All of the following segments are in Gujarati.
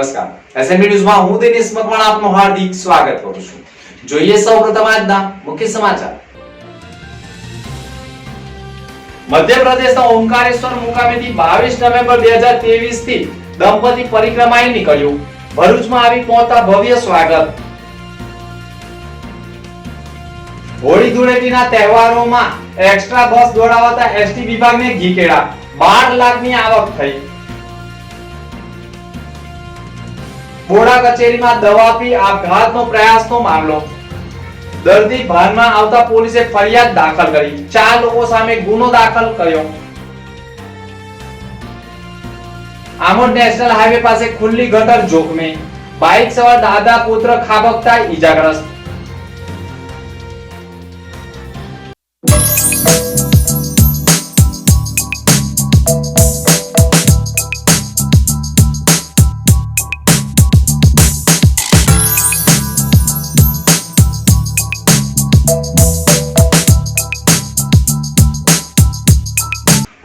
નમસ્કાર. એસએમબી ન્યૂઝમાં હું દિનેશ મકવાણા આપનું હાર્દિક સ્વાગત કરું છું. જોઈએ સૌપ્રથમ આજના મુખ્ય સમાચાર. મધ્યપ્રદેશના ઓમકારેશ્વર મુકામેથી બાવીસ નવેમ્બર બે હજાર ત્રેવીસથી દંપતી પરિક્રમાએ નીકળ્યું. ભરૂચમાં આવી પહોંચતા ભવ્ય સ્વાગત. હોળી ધૂળેટીના તહેવારોમાં એક્સ્ટ્રા બસ દોડાવતા એસટી વિભાગને ઘી બાર લાખની આવક થઈ. બોડા કચેરીમાં દવા પી આપઘાતનો પ્રયાસનો મામલો. દર્દી ભાનમાં આવતા પોલીસે ફરિયાદ દાખલ કરી. ચાર લોકો સામે ગુનો દાખલ કર્યો. આમોદ નેશનલ હાઈવે પાસે ખુલ્લી ગટર જોખમે. બાઇક સવાર દાદા પુત્ર ખાબકતા ઈજાગ્રસ્ત.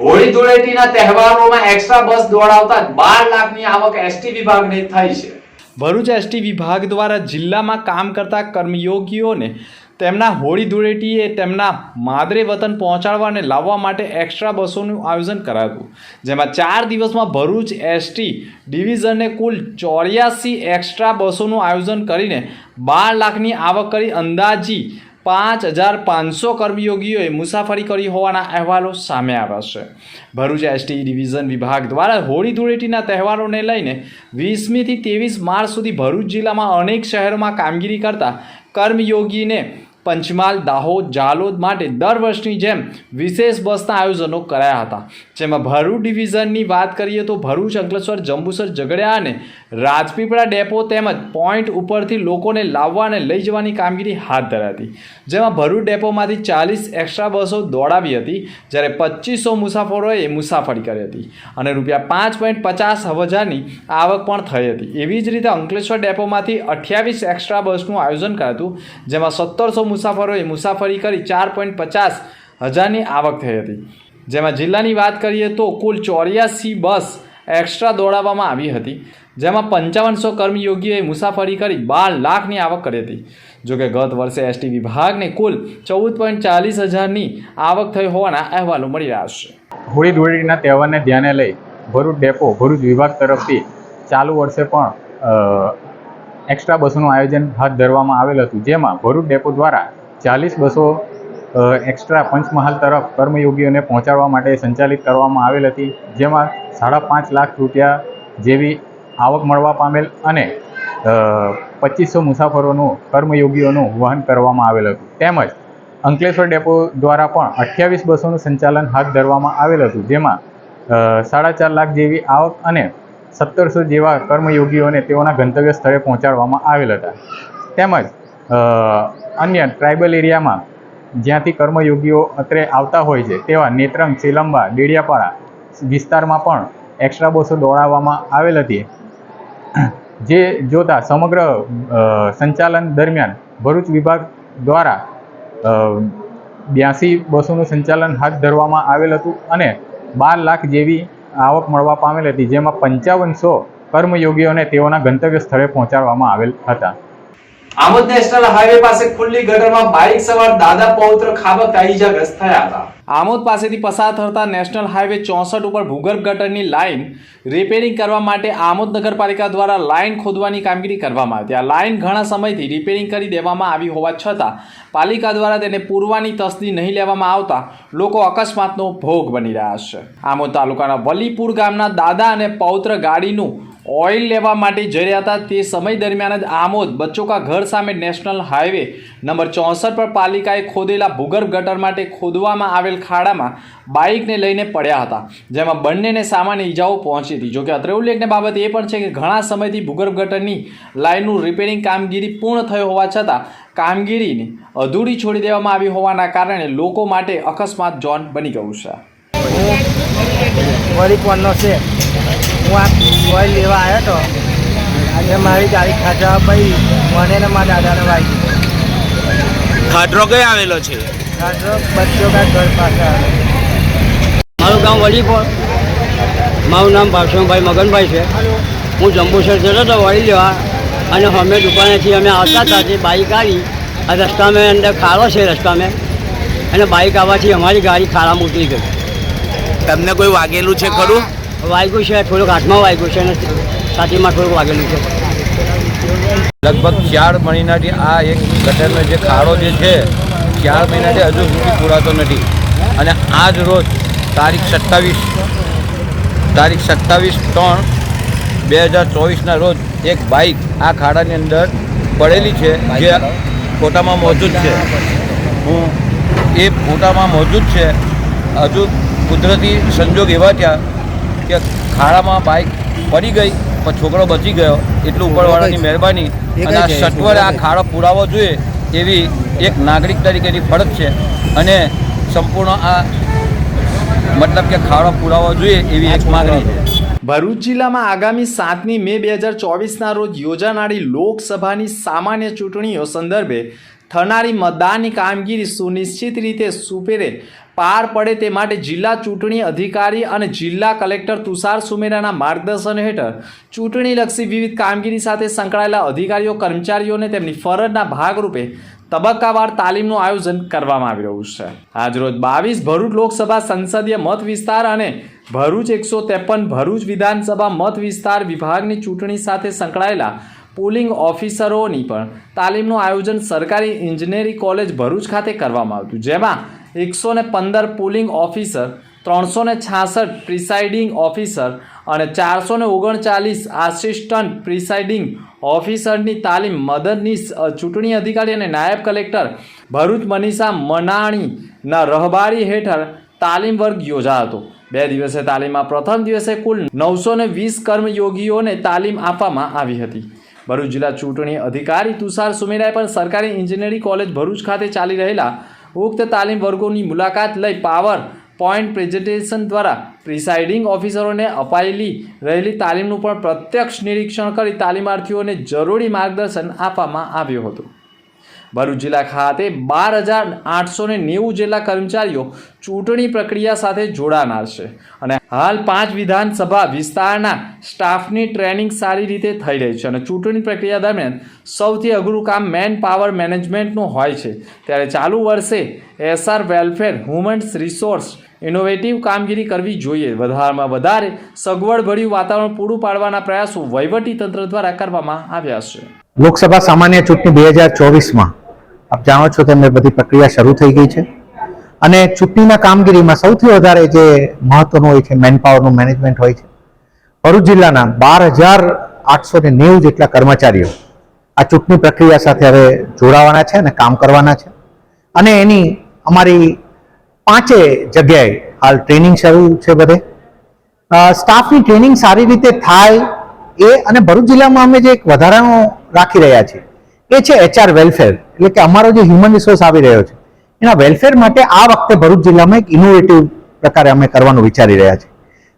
હોળી ધૂળેટીના તહેવારોમાં એક્સ્ટ્રા બસ દોડાવતા બાર લાખની આવક એસટી વિભાગને થઈ છે. ભરૂચ એસટી વિભાગ દ્વારા જિલ્લામાં કામ કરતા કર્મયોગીઓને તેમના હોળી ધૂળેટીએ તેમના માદરે વતન પહોંચાડવા અને લાવવા માટે એક્સ્ટ્રા બસોનું આયોજન કરાયું જેમાં ચાર દિવસમાં ભરૂચ એસટી ડિવિઝને કુલ ચોર્યાસી એક્સ્ટ્રા બસોનું આયોજન કરીને બાર લાખની આવક કરી અંદાજી પાંચ હજાર પાંચસો કર્મયોગીઓએ મુસાફરી કરી હોવાના અહેવાલો સામે આવ્યા છે. ભરૂચ એસટી ડિવિઝન વિભાગ દ્વારા હોળી ધૂળેટીના તહેવારોને લઈને વીસમીથી ત્રેવીસ માર્ચ સુધી ભરૂચ જિલ્લામાં અનેક શહેરોમાં કામગીરી કરતા કર્મયોગીને પંચમહાલ, દાહોદ, જાલોદ માટે દર વર્ષની જેમ વિશેષ બસના આયોજનો કરાયા હતા. જેમાં ભરૂચ ડિવિઝનની વાત કરીએ તો ભરૂચ, અંકલેશ્વર, જંબુસર, ઝઘડિયા અને રાજપીપળા ડેપો તેમજ પોઈન્ટ ઉપરથી લોકોને લાવવા અને લઈ જવાની કામગીરી હાથ ધરાઈ હતી. જેમાં ભરૂચ ડેપોમાંથી ચાલીસ એક્સ્ટ્રા બસો દોડાવી હતી, જ્યારે પચીસો મુસાફરોએ મુસાફરી કરી હતી અને રૂપિયા પાંચ પોઈન્ટ પચાસ હજારની આવક પણ થઈ હતી. એવી જ રીતે અંકલેશ્વર ડેપોમાંથી અઠ્યાવીસ એક્સ્ટ્રા બસનું આયોજન કરાયું જેમાં સત્તરસો મુસાફરોએ મુસાફરી કરી ચાર પોઈન્ટ પચાસ હજારની આવક થઈ હતી. જેમાં જિલ્લાની વાત કરીએ તો કુલ ચોર્યાસી બસ એક્સ્ટ્રા દોડાવવામાં આવી હતી, જેમાં પંચાવનસો કર્મયોગીઓએ મુસાફરી કરી બાર લાખની આવક કરી હતી. જોકે ગત વર્ષે એસટી વિભાગને કુલ ચૌદ પોઈન્ટ ચાલીસ હજારની આવક થઈ હોવાના અહેવાલો મળી રહ્યા છે. હોળી ધૂળીના તહેવારને ધ્યાને લઈ ભરૂચ ડેપો ભરૂચ વિભાગ તરફથી ચાલુ વર્ષે પણ એક્સ્ટ્રા બસોનું આયોજન હાથ ધરવામાં આવેલ હતું. જેમાં ભરૂચ ડેપો દ્વારા ચાલીસ બસો એક્સ્ટ્રા પંચમહાલ તરફ કર્મયોગીઓને પહોંચાડવા માટે સંચાલિત કરવામાં આવેલ હતી. જેમાં સાડા પાંચ લાખ રૂપિયા જેવી આવક મળવા પામેલ અને પચીસો મુસાફરોનું કર્મયોગીઓનું વહન કરવામાં આવેલ હતું. તેમજ અંકલેશ્વર ડેપો દ્વારા પણ અઠ્યાવીસ બસોનું સંચાલન હાથ ધરવામાં આવેલ હતું. જેમાં સાડા ચાર લાખ જેવી આવક અને સત્તરસો જેવા કર્મયોગીઓને તેઓના ગંતવ્ય સ્થળે પહોંચાડવામાં આવેલ હતા. તેમજ અન્ય ટ્રાઇબલ એરિયામાં જ્યાંથી કર્મયોગીઓ અત્રે આવતા હોય છે, તેવા નેત્રંગ, સેલંબા, ડેડિયાપાડા વિસ્તારમાં પણ એક્સ્ટ્રા બસો દોડાવવામાં આવેલ હતી. જે જોતા સમગ્ર સંચાલન દરમિયાન ભરૂચ વિભાગ દ્વારા બ્યાસી બસોનું સંચાલન હાથ ધરવામાં આવેલ હતું અને બાર લાખ જેવી આવક મળવા પામેલ હતી જેમાં પંચાવનસો કર્મયોગીઓને તેઓના ગંતવ્ય સ્થળે પહોંચાડવામાં આવેલ હતા. આમોદ નેશનલ હાઈવે પાસે ખુલ્લી ગટરમાં બાઇક સવાર દાદા પૌત્ર ખાબકતા ઈજાગ્રસ્ત થયા હતા. આમોદ પાસેથી પસાર થતા નેશનલ હાઈવે ચોસઠ ઉપર ભૂગર્ભ ગટરની લાઇન રિપેરિંગ કરવા માટે આમોદ નગરપાલિકા દ્વારા લાઇન ખોદવાની કામગીરી કરવામાં આવી હતી. આ લાઇન ઘણા સમયથી રિપેરિંગ કરી દેવામાં આવી હોવા છતાં પાલિકા દ્વારા તેને પૂરવાની તસ્દી નહીં લેવામાં આવતા લોકો અકસ્માતનો ભોગ બની રહ્યા છે. આમોદ તાલુકાના વલીપુર ગામના દાદા અને પૌત્ર ગાડીનું ઓઇલ લેવા માટે જઈ રહ્યા હતા. તે સમય દરમિયાન જ આમોદ બચ્ચોકા ઘર સામે નેશનલ હાઈવે નંબર ચોસઠ પર પાલિકાએ ખોદેલા ભૂગર્ભ ગટર માટે ખોદવામાં આવેલ ખાડામાં બાઇકને લઈને પડ્યા હતા, જેમાં બંનેને સામાન્ય ઈજાઓ પહોંચી હતી. જોકે અત્રે ઉલ્લેખની બાબત એ પણ છે કે ઘણા સમયથી ભૂગર્ભ ગટરની લાઇનનું રિપેરિંગ કામગીરી પૂર્ણ થઈ હોવા છતાં કામગીરીને અધૂરી છોડી દેવામાં આવી હોવાના કારણે લોકો માટે અકસ્માત જોન બની ગયું છે. હું આ ઓઇલ લેવા આવ્યો હતો આજે મારી ગાડી ખાધા ભાઈ મને ને મારા દાદાને વાગી ખાડરો કઈ આવેલો છે? ખાડરો બચ્ચો કા ઘર પાસે મારું ગામ વડીપોર. મારું નામ ભાવસંભાઈ મગનભાઈ છે. હું જંબુસર જતો હતો વળી લેવા. અને અમે દુકાનેથી અમે આવતા હતા તે બાઇક આવી. આ રસ્તામાં અંદર ખાડો છે રસ્તામાં. અને બાઈક આવવાથી અમારી ગાડી ખાડામાં ઉતરી ગઈ. તમને કોઈ વાગેલું છે ખરું? વાગ્યું છે, થોડુંક હાથમાં વાગ્યું છે અને છાતીમાં થોડુંક વાગેલું છે. લગભગ ચાર મહિનાથી આ એક ગટરનો જે ખાડો જે છે, ચાર મહિનાથી હજુ સુધી પૂરાતો નથી. અને આજ રોજ તારીખ સત્તાવીસ તારીખ સત્તાવીસ ત્રણ બે હજાર ચોવીસના રોજ એક બાઇક આ ખાડાની અંદર પડેલી છે, જે ફોટામાં મોજૂદ છે. હું એ ફોટામાં મોજૂદ છે. હજુ કુદરતી સંજોગ એવા થયા કે ખાડામાં બાઇક પડી ગઈ પણ છોકરો બચી ગયો. એટલું ઉપરવાળાની મહેરબાની. અને આ સત્વરે આ ખાડો પુરાવો જોઈએ એવી એક નાગરિક તરીકેની ફરજ છે. અને સંપૂર્ણ આ મતલબ કે ખાડો પુરાવો જોઈએ એવી એક માગણી છે. ભરૂચ જિલ્લામાં આગામી સાતમી મે બે હજાર ચોવીસના રોજ યોજાનારી લોકસભાની સામાન્ય ચૂંટણીઓ સંદર્ભે થનારી મતદાનની કામગીરી સુનિશ્ચિત રીતે સુપેરે પાર પડે તે માટે જિલ્લા ચૂંટણી અધિકારી અને જિલ્લા કલેક્ટર તુષાર સુમેરાના માર્ગદર્શન હેઠળ ચૂંટણીલક્ષી વિવિધ કામગીરી સાથે સંકળાયેલા અધિકારીઓ, કર્મચારીઓને તેમની ફરજના ભાગરૂપે તબક્કાવાર તાલીમનું આયોજન કરવામાં આવી રહ્યું છે. આજરોજ બાવીસ ભરૂચ લોકસભા સંસદીય મત વિસ્તાર અને ભરૂચ એકસો ત્રેપન ભરૂચ વિધાનસભા મત વિસ્તાર વિભાગની ચૂંટણી સાથે સંકળાયેલા પોલિંગ ઓફિસરોની પણ તાલીમનું આયોજન સરકારી ઇજનેરી કોલેજ ભરૂચ ખાતે કરવામાં આવ્યું જેમાં એકસો ને પંદર પોલિંગ ઓફિસર, ત્રણસો ને છાસઠ પ્રિસાઇડિંગ ઓફિસર અને ચારસો ને ઓગણચાલીસ આસિસ્ટન્ટ પ્રિસાઇડિંગ ઓફિસરની તાલીમ મદદનીશ ચૂંટણી અધિકારી અને નાયબ કલેક્ટર ભરૂચ મનીષા મનાણીના રહબારી હેઠળ તાલીમ વર્ગ યોજાયો હતો બે દિવસે તાલીમમાં પ્રથમ દિવસે કુલ નવસો ને વીસ કર્મયોગીઓને તાલીમ આપવામાં આવી હતી. ભરૂચ જિલ્લા ચૂંટણી અધિકારી તુષાર સુમેરાએ પણ સરકારી એન્જિનિયરિંગ કોલેજ ભરૂચ ખાતે ચાલી રહેલા ઉક્ત તાલીમ વર્ગોની મુલાકાત લઈ પાવર પોઈન્ટ પ્રેઝન્ટેશન દ્વારા પ્રિસાઇડિંગ ઓફિસરોને અપાયેલી રહેલી તાલીમનું પણ પ્રત્યક્ષ નિરીક્ષણ કરી તાલીમાર્થીઓને જરૂરી માર્ગદર્શન આપવામાં આવ્યું હતું. ભરૂચ જિલ્લા ખાતે બાર હજાર આઠસો ને નેવું જેટલા કર્મચારીઓ ચૂંટણી પ્રક્રિયા સાથે જોડાનાર છે. અને હાલ પાંચ વિધાનસભા વિસ્તારના સ્ટાફની ટ્રેનિંગ સારી રીતે થઈ રહી છે અને ચૂંટણી પ્રક્રિયા દરમિયાન સૌથી અઘરું કામ મેન પાવર મેનેજમેન્ટનું હોય છે. ત્યારે ચાલુ વર્ષે S R welfare humans resource, innovative કામગીરી કરવી જોઈએ. વધારેમાં વધારે સગવડભર્યું વાતાવરણ પૂરું પાડવાના પ્રયાસો વહીવટી તંત્ર દ્વારા કરવામાં આવ્યા છે. લોકસભા સામાન્ય ચૂંટણી બે હજાર ચોવીસમાં આપ જાણો છો તેમ અમે બધી પ્રક્રિયા શરૂ થઈ ગઈ છે. અને ચૂંટણીના કામગીરીમાં સૌથી વધારે જે મહત્વનું હોય છે મેનપાવરનું મેનેજમેન્ટ હોય છે. ભરૂચ જિલ્લાના બાર હજાર આઠસો ને નેવું જેટલા કર્મચારીઓ આ ચૂંટણી પ્રક્રિયા સાથે હવે જોડાવાના છે અને કામ કરવાના છે. અને એની અમારી પાંચે જગ્યાએ હાલ ટ્રેનિંગ શરૂ છે બધે. સ્ટાફની ટ્રેનિંગ સારી રીતે થાય એ અને ભરૂચ જિલ્લામાં અમે જે એક વધારાનો રાખી રહ્યા છીએ એ છે એચઆર વેલફેર એટલે કે અમારો જે હ્યુમન રિસોર્સ આવી રહ્યો છે. એના વેલફેર માટે આ વખતે ભરૂચ જિલ્લામાં એક ઇનોવેટિવ પ્રકારે અમે કરવાનું વિચારી રહ્યા છીએ.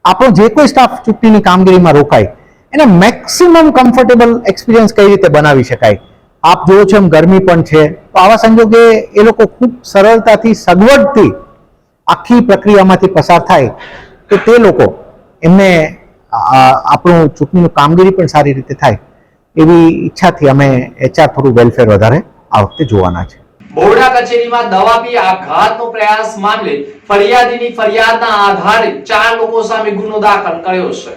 આપણો જે કોઈ સ્ટાફ ચૂંટણીની કામગીરીમાં રોકાય, એને મેક્સિમમ કમ્ફર્ટેબલ એક્સપિરિયન્સ કઈ રીતે બનાવી શકાય? આપ જુઓ છો એમ ગરમી પણ છે. તો આવા સંજોગે એ લોકો ખૂબ સરળતાથી, સગવડથી આખી પ્રક્રિયામાંથી પસાર થાય તો તે લોકો એમને આપણું ચૂંટણીનું કામગીરી પણ સારી રીતે થાય. એવી ઈચ્છાથી અમે એચઆર થોડું વેલફેર વધારે આ વખતે જોવાના છે. બોરડા કચેરીમાં દવા પી આઘાતનો પ્રયાસ મામલે ફરિયાદીની ફરિયાદના આધારે ચાર લોકો સામે ગુનો દાખલ કર્યો છે.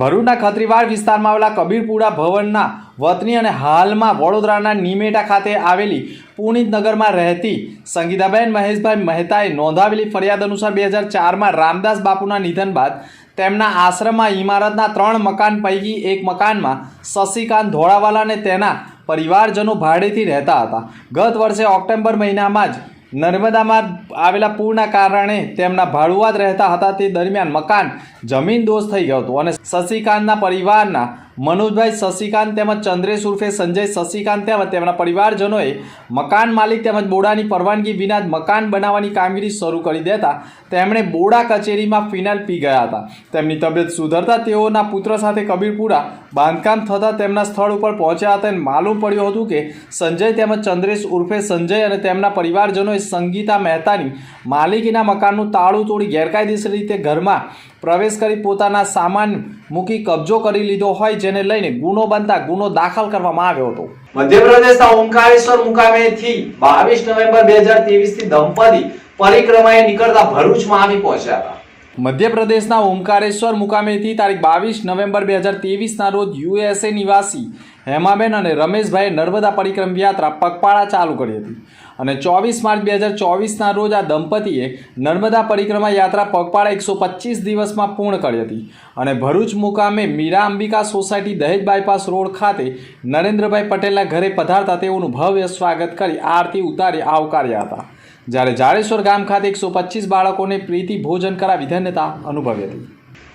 ભરૂચના ખત્રીવાડ વિસ્તારમાં આવેલા કબીરપુરા ભવનના વતની અને હાલમાં વડોદરાના નિમેટા ખાતે આવેલી પુનિતનગરમાં રહેતી સંગીતાબેન મહેશભાઈ મહેતાએ નોંધાવેલી ફરિયાદ અનુસાર બે હજાર ચારમાં રામદાસ બાપુના નિધન બાદ તેમના આશ્રમમાં ઇમારતના ત્રણ મકાન પૈકી એક મકાનમાં શશિકાંત ધોળાવાલા અને તેના પરિવારજનો ભાડેથી રહેતા હતા. ગત વર્ષે ઓક્ટોબર મહિનામાં જ નર્મદામાં આવેલા પૂરના કારણે તેમના ભાડુઆત રહેતા હતા. તે દરમિયાન મકાન જમીન દોષ થઈ ગયો હતું અને શશિકાંતના પરિવારના મનોજભાઈ શશિકાંત તેમજ ચંદ્રેશ ઉર્ફે સંજય શશિકાંત તેમજ તેમના પરિવારજનોએ મકાન માલિક તેમજ બોડાની પરવાનગી વિના જ મકાન બનાવવાની કામગીરી શરૂ કરી દેતા તેમણે બોડા કચેરીમાં ફિનાઇલ પી ગયા હતા. તેમની તબિયત સુધરતા તેઓના પુત્ર સાથે કબીરપુરા બાંધકામ થતાં તેમના સ્થળ ઉપર પહોંચ્યા હતા અને માલુમ પડ્યું હતું કે સંજય તેમજ ચંદ્રેશ ઉર્ફે સંજય અને તેમના પરિવારજનોએ સંગીતા મહેતાની માલિકીના મકાનનું તાળું તોડી ગેરકાયદેસર રીતે ઘરમાં પ્રવેશ કરી પોતાના સામાન મૂકી કબજો કરી લીધો હોય જેને લઈને ગુનો બનતા ગુનો દાખલ કરવામાં આવ્યો હતો. મધ્યપ્રદેશના ઓમકારેશ્વર મુકામેથી બાવીસ નવેમ્બર બે હજાર ત્રેવીસથી દંપતી પરિક્રમાએ નીકળતા ભરૂચમાં આવી પહોંચ્યા હતા. મધ્યપ્રદેશના ઓમકારેશ્વર મુકામેથી તારીખ બાવીસ નવેમ્બર બે હજાર તેવીસના રોજ યુએસએ નિવાસી હેમાબેન અને રમેશભાઈએ નર્મદા પરિક્રમ યાત્રા પગપાળા ચાલુ કરી હતી. અને ચોવીસ માર્ચ બે હજાર ચોવીસના રોજ આ દંપતીએ નર્મદા પરિક્રમા યાત્રા પગપાળા એકસો પચીસ દિવસમાં પૂર્ણ કરી હતી. અને ભરૂચ મુકામે Meera Ambika society Dahej bypass road ખાતે નરેન્દ્રભાઈ પટેલના ઘરે પધારતા તેઓનું ભવ્ય સ્વાગત કરી આરતી ઉતારી આવકાર્યા હતા. જ્યારે જાડેશ્વર ગામ ખાતે એકસો પચીસ બાળકોને પ્રીતિ ભોજન કરાવી ધન્યતા અનુભવી હતી.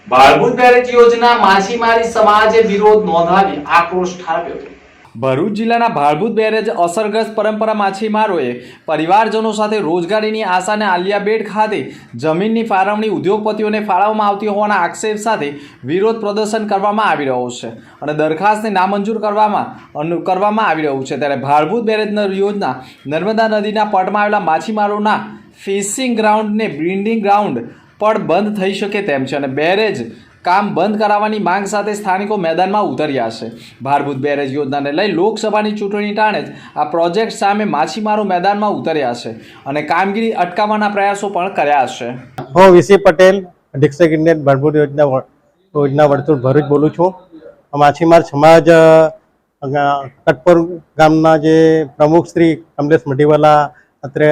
બાળભૂત બેરેજ યોજના માછીમારી સમાજે વિરોધ નોંધાવી આક્રોશ ઠાલવ્યો હતો. ભરૂચ જિલ્લાના ભાળભૂત બેરેજ અસરગ્રસ્ત પરંપરા માછીમારોએ પરિવારજનો સાથે રોજગારીની આશાને આલિયાબેટ ખાતે જમીનની ફાળવણી ઉદ્યોગપતિઓને ફાળવવામાં આવતી હોવાના આક્ષેપ સાથે વિરોધ પ્રદર્શન કરવામાં આવી રહ્યો છે અને દરખાસ્તને નામંજૂર કરવામાં કરવામાં આવી રહ્યું છે. ત્યારે ભાળભૂત બેરેજ યોજના નર્મદા નદીના પટમાં આવેલા માછીમારોના ફિશિંગ ગ્રાઉન્ડને બ્રિન્ડિંગ ગ્રાઉન્ડ પણ બંધ થઈ શકે તેમ છે અને બેરેજ કામ બંધ કરાવવાની માંગ સાથે સ્થાનિકો મેદાનમાં ઉતર્યા છે. ભારભૂત બેરેજ યોજનાને લઈ લોકસભાની ચૂંટણી ટાણે જ આ પ્રોજેક્ટ સામે માછીમારો મેદાનમાં ઉતર્યા છે અને કામગીરી અટકાવવાના પ્રયાસો પણ કર્યા છે. હું, વીસી પટેલ અધિક્ષક ઇન્ડિયન ભરપૂર યોજના યોજના વર્તુળ ભરૂચ બોલું છું. માછીમાર સમાજ કટપુર ગામના જે પ્રમુખ શ્રી કમલેશ મઢીવાલા અત્રે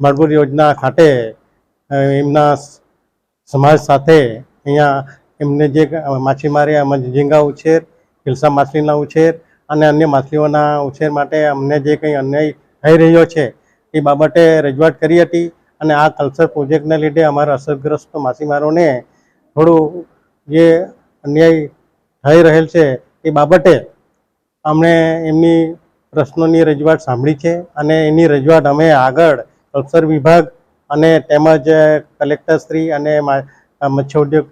ભરપૂર યોજના ખાતે એમના સમાજ સાથે અહીંયા એમને જે માછીમારી આમાં ઝીંગા ઉછેર હિલસા માછલીના ઉછેર અને અન્ય માછલીઓના ઉછેર માટે અમને જે કંઈ અન્યાય થઈ રહ્યો છે એ બાબતે રજૂઆત કરી હતી અને આ કલ્ચર પ્રોજેક્ટને લીધે અમારા અસરગ્રસ્ત માછીમારોને થોડું જે અન્યાય થઈ રહેલ છે એ બાબતે અમને એમની પ્રશ્નોની રજૂઆત સાંભળી છે અને એની રજૂઆત અમે આગળ કલ્ચર વિભાગ અને તેમજ કલેક્ટરશ્રી અને મત્સ્ય ઉદ્યોગ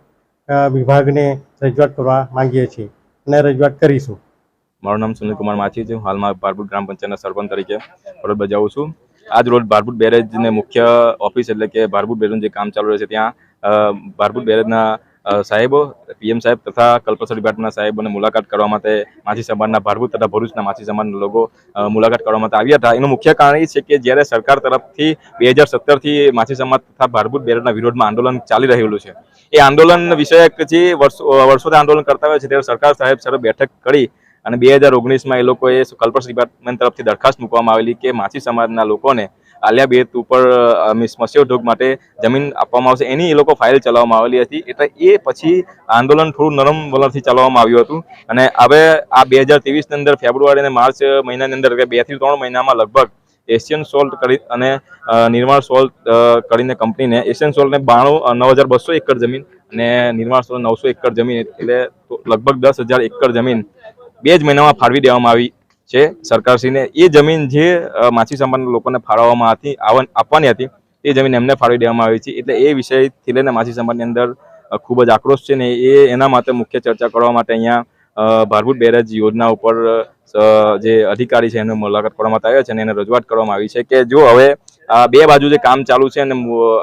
વિભાગને રજૂઆત કરવા માંગીએ છીએ અને રજૂઆત કરીશું. મારું નામ સુનિલ કુમાર માછી છે. હું હાલમાં ભારપુર ગ્રામ પંચાયતના સરપંચ તરીકે ફરજ બજાવું છું. આજ રોજ ભારપુર બેરેજને મુખ્ય ઓફિસ એટલે કે ભારપુર બેરેજનું જે કામ ચાલુ રહે છે ત્યાં ભારપુર બેરેજના સાહેબો, પીએમ સાહેબ તથા કલ્પસર ડિપાર્ટમેન્ટના સાહેબોને મુલાકાત કરવા માટે માછી સમાજના ભારભૂત તથા ભરૂચના માછી સમાજના લોકો મુલાકાત કરવા માટે આવ્યા હતા. એનું મુખ્ય કારણ એ છે કે જ્યારે સરકાર તરફથી બે હજાર સત્તરથી માછી સમાજ તથા ભારભૂત બેરેજના વિરોધમાં આંદોલન ચાલી રહેલું છે. એ આંદોલન વિષયક જે વર્ષો વર્ષોથી આંદોલન કરતા હોય છે ત્યારે સરકાર સાહેબ સાથે બેઠક કરી અને બે હજાર ઓગણીસમાં એ લોકોએ કલ્પસ ડિપાર્ટમેન્ટ તરફથી દરખાસ્ત મૂકવામાં આવેલી કે માછી સમાજના લોકોને આલિયા બેત ઉપર મીન્સ મત્સ્યોદ્યોગ માટે જમીન આપવામાં આવશે. એની એ લોકો ફાઇલ ચલાવવામાં આવેલી હતી. એટલે એ પછી આંદોલન થોડું નરમ વલણથી ચલાવવામાં આવ્યું હતું. અને હવે આ બે હજાર ત્રેવીસની અંદર ફેબ્રુઆરી અને માર્ચ મહિનાની અંદર બેથી ત્રણ મહિનામાં લગભગ એશિયન સોલ્ટ કરી અને નિર્માણ સોલ્ટ કરીને કંપનીને એશિયન સોલ્ટને બાણું નવ હજાર બસો એકર જમીન અને નિર્માણ સોલ્ટ નવસો એકર જમીન એટલે લગભગ દસ હજાર એકર જમીન બે જ મહિનામાં ફાળવી દેવામાં આવી. છે સરકારશ્રીને એ જમીન જે માછી સમાજના લોકોને ફાળવવામાં હતી આપવાની હતી, એ જમીન એમને ફાળવી દેવામાં આવી છે. એટલે એ વિષયથી લઈને માછી સમાજની અંદર ખૂબ જ આક્રોશ છે ને એ એના માટે મુખ્ય ચર્ચા કરવા માટે અહીંયા ભારભૂત બેરેજ યોજના ઉપર જે અધિકારી છે એને મુલાકાત કરવામાં આવ્યા છે અને એને રજૂઆત કરવામાં આવી છે કે જો હવે આ બે બાજુ જે કામ ચાલુ છે અને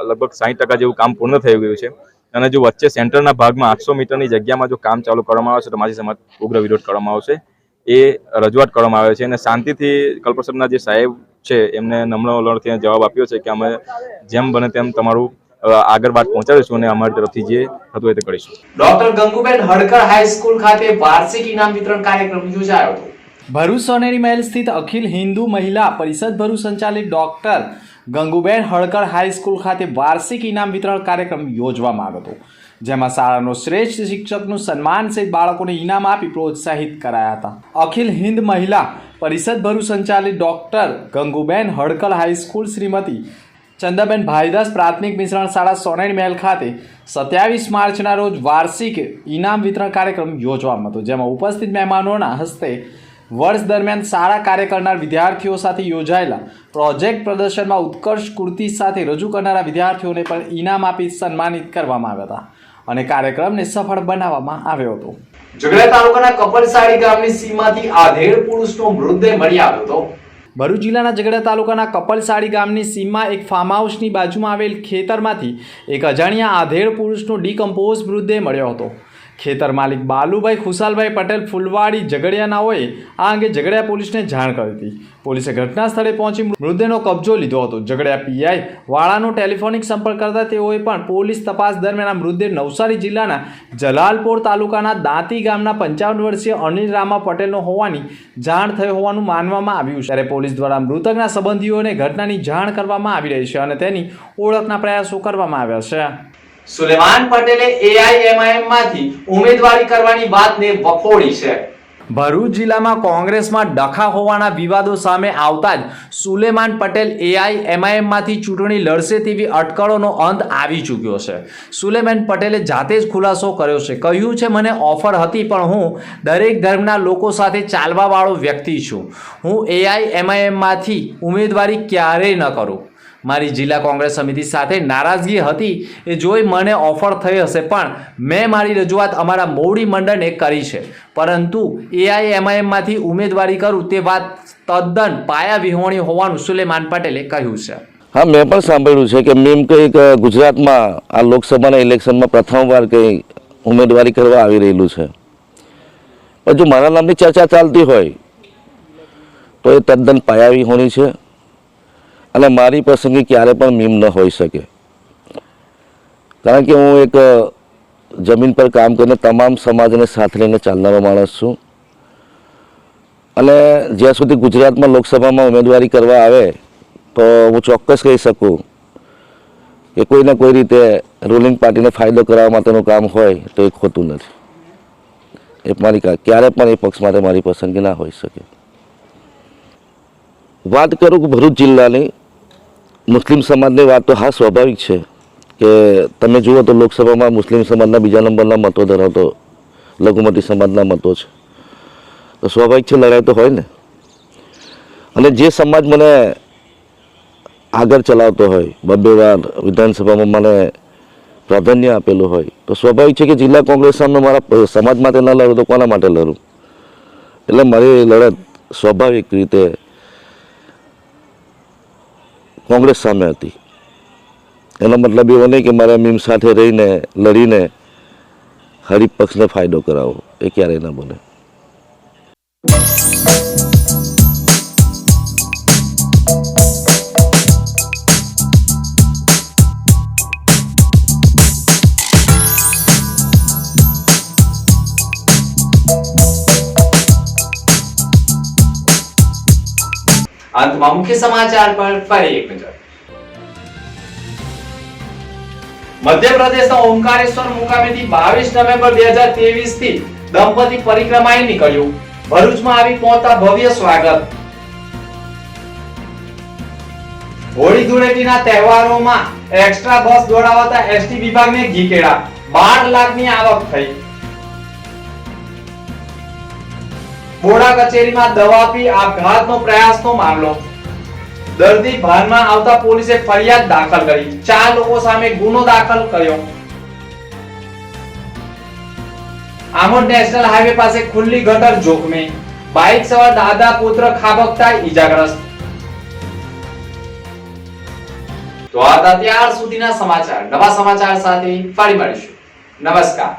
લગભગ સાહીઠ ટકા જેવું કામ પૂર્ણ થઈ ગયું છે અને જો વચ્ચે સેન્ટરના ભાગમાં આઠસો મીટરની જગ્યામાં જો કામ ચાલુ કરવામાં આવશે તો માછી સમાજ ઉગ્ર વિરોધ કરવામાં આવશે. એ રજૂઆત કરવામાં આવે છે અને શાંતિથી કલ્પસરના જે સાહેબ છે એમને નમ્ર વલણથી જવાબ આપ્યો છે કે અમે જેમ બને તેમ તમારું આગળ વાત પહોંચાડીશું અને અમારી તરફથી જે થતું હોય તે કરીશું. ડોક્ટર ગંગુબેન હડકર હાઈસ્કૂલ ખાતે વાર્ષિક ઇનામ વિતરણ કાર્યક્રમ યોજાયો હતો. ભરૂચ સોનેરી મહેલ સ્થિત અખિલ હિન્દુ મહિલા પરિષદ ભરૂચ સંચાલિત ડોક્ટર ગંગુબેન હળકર હાઈસ્કૂલ ખાતે વાર્ષિક ઇનામ વિતરણ કાર્યક્રમ યોજવામાં આવ્યો હતો. જેમાં શાળાનો શ્રેષ્ઠ શિક્ષકનું સન્માન સહિત બાળકોને ઇનામ આપી પ્રોત્સાહિત કરાયા હતા. અખિલ હિન્દ મહિલા પરિષદ ભરૂચ સંચાલિત doctor Ganguben Hadkal high school Shrimati Chandaben Bhaidas પ્રાથમિક મિશ્રણ શાળા સોનેડ મહેલ ખાતે સત્યાવીસ માર્ચના રોજ વાર્ષિક ઇનામ વિતરણ કાર્યક્રમ યોજવામાં હતો, જેમાં ઉપસ્થિત મહેમાનોના હસ્તે વર્ષ દરમિયાન સારા કાર્ય કરનાર વિદ્યાર્થીઓ સાથે યોજાયેલા પ્રોજેક્ટ પ્રદર્શનમાં ઉત્કર્ષ કૃતિ સાથે રજૂ કરનારા વિદ્યાર્થીઓને પણ ઇનામ આપી સન્માનિત કરવામાં આવ્યા હતા. અને કાર્યક્રમને સફળ બનાવવામાં આવ્યો હતો. ઝઘડા તાલુકાના કપલસાડી ગામની સીમાથી આધેડ પુરુષનો મૃતદેહ મળી આવ્યો હતો. ભરૂચ જિલ્લાના ઝઘડા તાલુકાના કપલસાડી ગામની સીમમાં એક ફાર્મ હાઉસની બાજુમાં આવેલ ખેતરમાંથી એક અજાણ્યા આધેડ પુરુષનો ડીકમ્પોઝ મૃતદેહ મળ્યો હતો. ખેતર માલિક બાલુભાઈ ખુશાલભાઈ પટેલ ફુલવાડી ઝઘડિયાનાઓએ આ અંગે ઝઘડિયા પોલીસને જાણ કરી હતી. પોલીસે ઘટના સ્થળે પહોંચી મૃતદેહનો કબજો લીધો હતો. ઝઘડિયા પીઆઈ વાળાનો ટેલિફોનિક સંપર્ક કરતા તેઓએ પણ પોલીસ તપાસ દરમિયાન મૃતદેહ નવસારી જિલ્લાના જલાલપોર તાલુકાના દાંતી ગામના પંચાવન વર્ષીય અનિલ રામા પટેલનો હોવાની જાણ થઈ હોવાનું માનવામાં આવ્યું છે. ત્યારે પોલીસ દ્વારા મૃતકના સંબંધીઓને ઘટનાની જાણ કરવામાં આવી રહી છે અને તેની ઓળખના પ્રયાસો કરવામાં આવ્યા છે. સુલેમાન પટેલે એઆઈએમઆઈએમમાંથી ઉમેદવારી કરવાની વાતને વખોડી છે. ભરૂચ જિલ્લામાં કોંગ્રેસમાં ડખા હોવાના વિવાદો સામે આવતા જ સુલેમાન પટેલ એઆઈ એમઆઈએમમાંથી ચૂંટણી લડશે તેવી અટકળોનો અંત આવી ચૂક્યો છે. સુલેમાન પટેલે જાતે જ ખુલાસો કર્યો છે. કહ્યું છે, મને ઓફર હતી, પણ હું દરેક ધર્મના લોકો સાથે ચાલવાવાળો વ્યક્તિ છું. હું એઆઈ એમઆઈએમમાંથી ઉમેદવારી ક્યારેય ન કરું. મારી જિલ્લા કોંગ્રેસ સમિતિ સાથે નારાજગી હતી. એ જોઈ મને ઓફર થઈ હશે, પણ મેં મારી રજૂઆત અમારા મોવડી મંડળને કરી છે. પરંતુ એઆઈએમઆઈએમમાંથી ઉમેદવારી કરું તે વાત તદ્દન પાયા વિહોણી હોવાનું સુલેમાન પટેલે કહ્યું છે. હા, મેં પણ સાંભળ્યું છે કે મેમ કંઈક ગુજરાતમાં આ લોકસભાના ઇલેક્શનમાં પ્રથમવાર કંઈ ઉમેદવારી કરવા આવી રહેલું છે. પણ જો મારા નામની ચર્ચા ચાલતી હોય, તો એ તદ્દન પાયાવી હોણી છે. અને મારી પસંદગી ક્યારે પણ મીમ ન હોઈ શકે. કારણ કે હું એક જમીન પર કામ કરીને તમામ સમાજને સાથે લઈને ચાલનારો માણસ છું. અને જ્યાં સુધી ગુજરાતમાં લોકસભામાં ઉમેદવારી કરવા આવે, તો હું ચોક્કસ કહી શકું કે કોઈને કોઈ રીતે રૂલિંગ પાર્ટીને ફાયદો કરાવવા માટેનું કામ હોય, તો એ ખોટું નથી. એ મારી ક્યારે પણ એ પક્ષ માટે મારી પસંદગી ના હોઈ શકે. વાત કરું કે ભરૂચ જિલ્લાની મુસ્લિમ સમાજની વાત તો હા, સ્વાભાવિક છે કે તમે જુઓ તો લોકસભામાં મુસ્લિમ સમાજના બીજા નંબરના મતો ધરાવતો લઘુમતી સમાજના મતો છે. તો સ્વાભાવિક છે, લડાઈ તો હોય ને. અને જે સમાજ મને આગળ ચલાવતો હોય બબ્બે વાર વિધાનસભામાં મને પ્રાધાન્ય આપેલું હોય, તો સ્વાભાવિક છે કે જિલ્લા કોંગ્રેસ સામે મારા સમાજ માટે ન લડું તો કોના માટે લડું? એટલે મારી લડત સ્વાભાવિક રીતે કોંગ્રેસ સામે હતી. એનો મતલબ એવો નહીં કે મારે મીમ સાથે રહીને, લડીને હરીફ પક્ષને ફાયદો કરાવો. એ ક્યારેય ના બને. અંતમાં મુખ્ય સમાચાર પર ફરી એક નજર. મધ્યપ્રદેશના ઓમકારેશ્વર મુકામેથી બાવીસ નવેમ્બર બે હજાર ત્રેવીસથી દંપતી પરિક્રમાએ નીકળ્યું. ભરૂચમાં આવી પહોંચતા ભવ્ય સ્વાગત. હોળી ધૂળેટીના તહેવારોમાં એક્સ્ટ્રા બસ દોડાવતા એસટી વિભાગને ઘીકેડા બાર લાખની આવક થઈ. બોડા કચેરીમાં દવા પી આપઘાતનો પ્રયાસનો મામલો. દર્દી ભાનમાં આવતા પોલીસે ફરિયાદ દાખલ કરી. ચાર લોકો સામે ગુનો દાખલ કર્યો. આમોદ નેશનલ હાઈવે પાસે ખુલ્લી ગટર જોખમે. બાઇક સવાર દાદા પુત્ર ખાબકતા ઈજાગ્રસ્ત. તો આ હતા ત્યાર સુધીના સમાચાર. નવા સમાચાર સાથે ફરી મળીશું. નમસ્કાર.